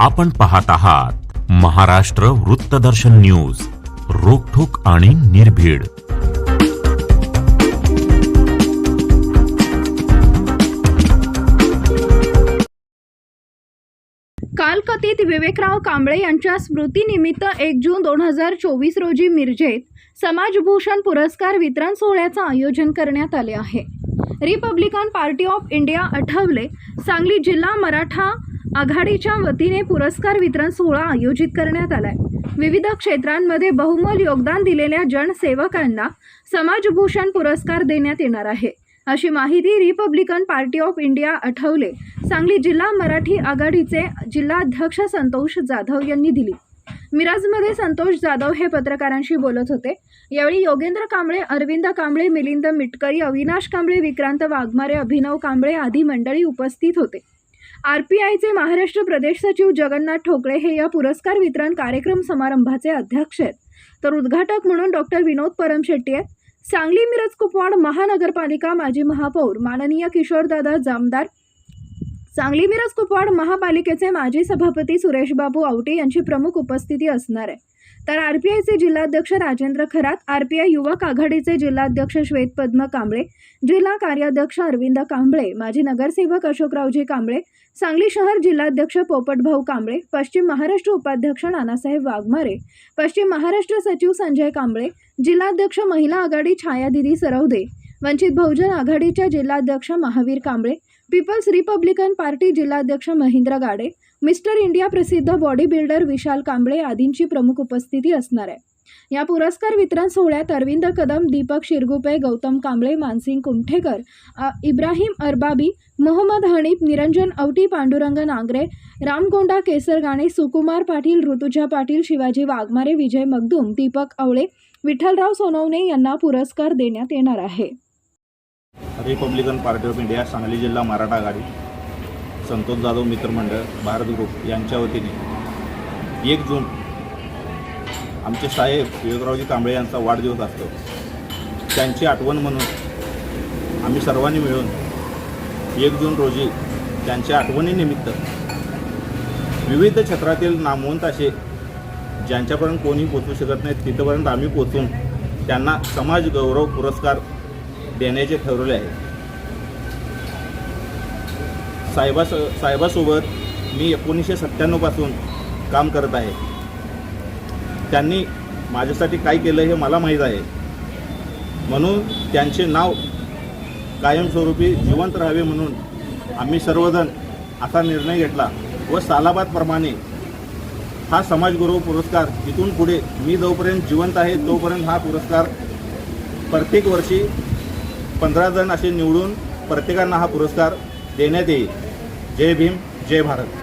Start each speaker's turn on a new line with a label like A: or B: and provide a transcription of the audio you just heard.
A: आपण पाहत आहात महाराष्ट्र वृत्तदर्शन न्यूज रोखोक आणि निर्भीड.
B: कालकथित विवेकराव कांबळे यांच्या स्मृतीनिमित्त एक जून दोन हजार चोवीस रोजी मिरजेत समाजभूषण पुरस्कार वितरण सोहळ्याचं आयोजन करण्यात आले आहे. Republican Party of India Athawale Sangli जिल्हा मराठा आघाडीच्या वतीने पुरस्कार वितरण सोहळा आयोजित करण्यात आलाय. विविध क्षेत्रांमध्ये बहुमोल योगदान दिलेल्या जनसेवकांना समाजभूषण पुरस्कार देण्यात येणार आहे. अशी माहिती Republican Party of India Athawale. Sangli जिल्हा मराठी आघाडीचे जिल्हाध्यक्ष संतोष जाधव यांनी दिली. मिराजमध्ये संतोष जाधव हे पत्रकारांशी बोलत होते. यावेळी योगेंद्र कांबळे अरविंद कांबळे मिलिंद मिटकरी अविनाश कांबळे विक्रांत वाघमारे अभिनव कांबळे आदी मंडळी उपस्थित होते. आर पी आयचे महाराष्ट्र प्रदेश सचिव जगन्नाथ ठोकळे हे या पुरस्कार वितरण कार्यक्रम समारंभाचे अध्यक्ष आहेत. तर उद्घाटक म्हणून डॉक्टर विनोद परमशेट्टी आहेत. सांगली मिरज कुपवाड महानगरपालिका माजी महापौर माननीय किशोरदादा जामदार सांगली मिरज कुपवाड महापालिकेचे माजी सभापती सुरेशबाबू आवटे यांची प्रमुख उपस्थिती असणार आहे. तर आरपीआयचे जिल्हाध्यक्ष राजेंद्र खरात आरपीआय युवक आघाडीचे जिल्हाध्यक्ष श्वेत पद्म कांबळे जिल्हा कार्याध्यक्ष अरविंद कांबळे माजी नगरसेवक अशोकरावजी कांबळे सांगली शहर जिल्हाध्यक्ष पोपटभाऊ कांबळे पश्चिम महाराष्ट्र उपाध्यक्ष नानासाहेब वाघमारे पश्चिम महाराष्ट्र सचिव संजय कांबळे जिल्हाध्यक्ष महिला आघाडी छायादिदी सरवदे वंचित बहुजन आघाडीच्या जिल्हाध्यक्ष Mahavir Kamble People's Republican Party जिल्हाध्यक्ष महेंद्र गाडे मिस्टर इंडिया प्रसिद्ध बॉडी बिल्डर विशाल कांबळे आदींची प्रमुख उपस्थिती असणार आहे. या पुरस्कार वितरण सोहळ्यात अरविंद कदम दीपक शिरगुपे गौतम कांबळे मानसिंग कुमठेकर इब्राहिम अरबाबी मोहम्मद हनीफ निरंजन औटी पांडुरंग नांगरे केसर केसरगाणे सुकुमार पाटील ऋतुजा पाटील शिवाजी वाघमारे विजय मगदूम दीपक आवळे विठ्ठलराव सोनवणे यांना पुरस्कार देण्यात येणार आहे.
C: Republican Party of India Sangli जिल्हा मराठा आघाडी संतोष जाधव मित्रमंडळ भारत ग्रुप यांच्या वतीने एक जून आमचे साहेब विवेकरावजी कांबळे यांचा वाढदिवस असतो. त्यांची आठवण म्हणून आम्ही सर्वांनी मिळून एक जून रोजी त्यांच्या आठवणीनिमित्त विविध क्षेत्रातील नामवंत असे ज्यांच्यापर्यंत कोणी पोचू शकत नाही तिथपर्यंत आम्ही पोचून त्यांना समाज गौरव पुरस्कार देण्याचे ठरवले आहे. साहेबास साहेबासोबत मी एकोणीसशे सत्त्याण्णवपासून काम करत आहे. त्यांनी माझ्यासाठी काय केलं हे मला माहीत आहे. म्हणून त्यांचे नाव कायमस्वरूपी जिवंत राहावे म्हणून आम्ही सर्वजण असा निर्णय घेतला व सालाबादप्रमाणे हा समाजगुरू पुरस्कार इथून पुढे मी जोपर्यंत जिवंत आहे तोपर्यंत हा पुरस्कार प्रत्येक वर्षी पंधरा जण असे निवडून प्रत्येकांना हा पुरस्कार देण्यात येईल. जय भीम जय भारत.